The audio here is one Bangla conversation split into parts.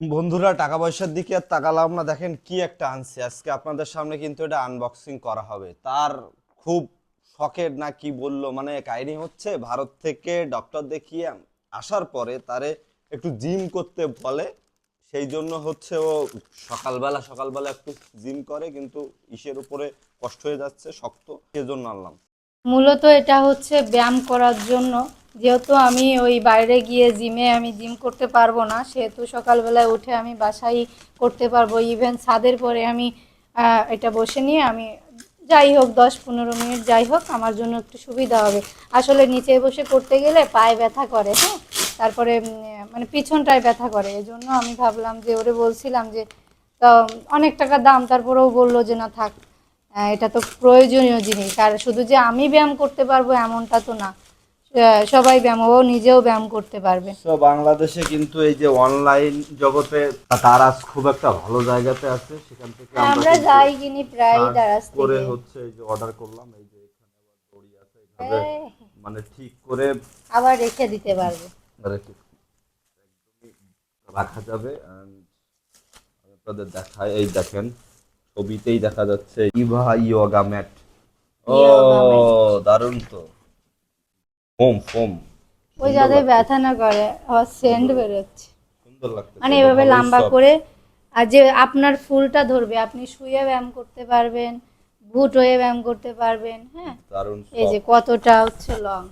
বন্ধুরা টাকা পয়সার দিকে আর তাকালাম না। দেখেন কি একটা আনছি। আজকে আপনাদের সামনে কিন্তু এটা আনবক্সিং করা হবে। তার খুব শখের না কি বলল মানে কাহিনী হচ্ছে, ভারত থেকে ডক্টর দেখিয়ে আসার পরে তারে একটু জিম করতে বলে। সেই জন্য হচ্ছে ও সকালবেলা সকালবেলা একটু জিম করে, কিন্তু ইসের উপরে কষ্ট হয়ে যাচ্ছে, শক্ত। সেজন্য আনলাম। মূলত এটা হচ্ছে ব্যায়াম করার জন্য যেহেতু আমি ওই বাইরে গিয়ে জিমে আমি জিম করতে পারব না, সেহেতু সকালবেলায় উঠে আমি বাসায় করতে পারব। ইভেন ছাদের পরে আমি এটা বসে নিয়ে আমি যাই হোক, দশ পনেরো মিনিট যাই হোক, আমার জন্য একটু সুবিধা হবে। আসলে নিচে বসে করতে গেলে পায়ে ব্যথা করে হ্যাঁ? তারপরে মানে পিছনটায় ব্যথা করে। এজন্য আমি ভাবলাম যে, ওরে বলছিলাম যে, তো অনেক টাকা দাম, তারপরেও বলল যে, না থাক এটা তো প্রয়োজনীয় জিনিস। আর শুধু যে আমি ব্যায়াম করতে পারব, এমনটা তো না। সবাই ব্যায়াম ও নিজেও ব্যায়াম করতে পারবে। তো বাংলাদেশে কিন্তু এই যে অনলাইন জগতে তারা খুব একটা ভালো জায়গাতে আছে সেখান থেকে আমরা যাই কিনি প্রায় দারাজ করে হচ্ছে এই যে অর্ডার করলাম এই যে এখানে আবার দড়ি আছে এইভাবে মানে ঠিক করে আবার রেখে দিতে পারবে। রাখা যাবে আপনাদের দেখাই এই দেখেন ছবিতেই দেখা যাচ্ছে ইভা ইয়োগা ম্যাট। ও দারুণ তো। Foam foam. ওই যাতে ব্যথা না করে সেন্ট বেরোচ্ছে। সুন্দর লাগছে মানে এভাবে লম্বা করে আর যে আপনার ফুলটা ধরবে আপনি শুয়ে ব্যায়াম করতে পারবেন ভুট হয়ে ব্যায়াম করতে পারবেন হ্যাঁ? দারুণ এই যে কতটা হচ্ছে লং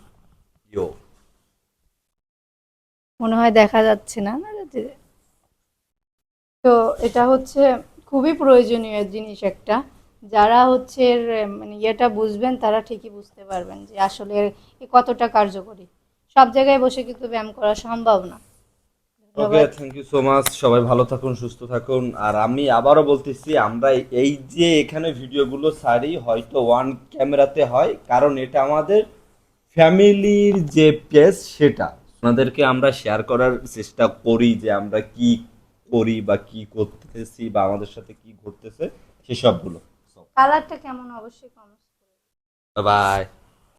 ইয়ো। মনে হয় দেখা যাচ্ছে না না তো এটা হচ্ছে খুবই প্রয়োজনীয় জিনিস একটা। যারা হচ্ছে এর, মানে ইয়েটা বুঝবেন তারা ঠিকই বুঝতে পারবেন যে আসলে কতটা কার্যকরী। সব জায়গায় বসে কিন্তু ব্যায়াম করা সম্ভব না। Okay thank you so much সবাই ভালো থাকুন সুস্থ থাকুন। আর আমি আবারও বলতেছি আমরা এই যে এখানে ভিডিওগুলো ছাড়ি হয়তো ওয়ান ক্যামেরাতে হয় কারণ এটা আমাদের ফ্যামিলির যে পেজ সেটা। আপনাদেরকে আমরা শেয়ার করার চেষ্টা করি যে আমরা কি করি বা কি করতেছি বা আমাদের সাথে কি ঘটতেছে সেসবগুলো। কালারটা কেমন? অবশ্যই কমেন্ট বাই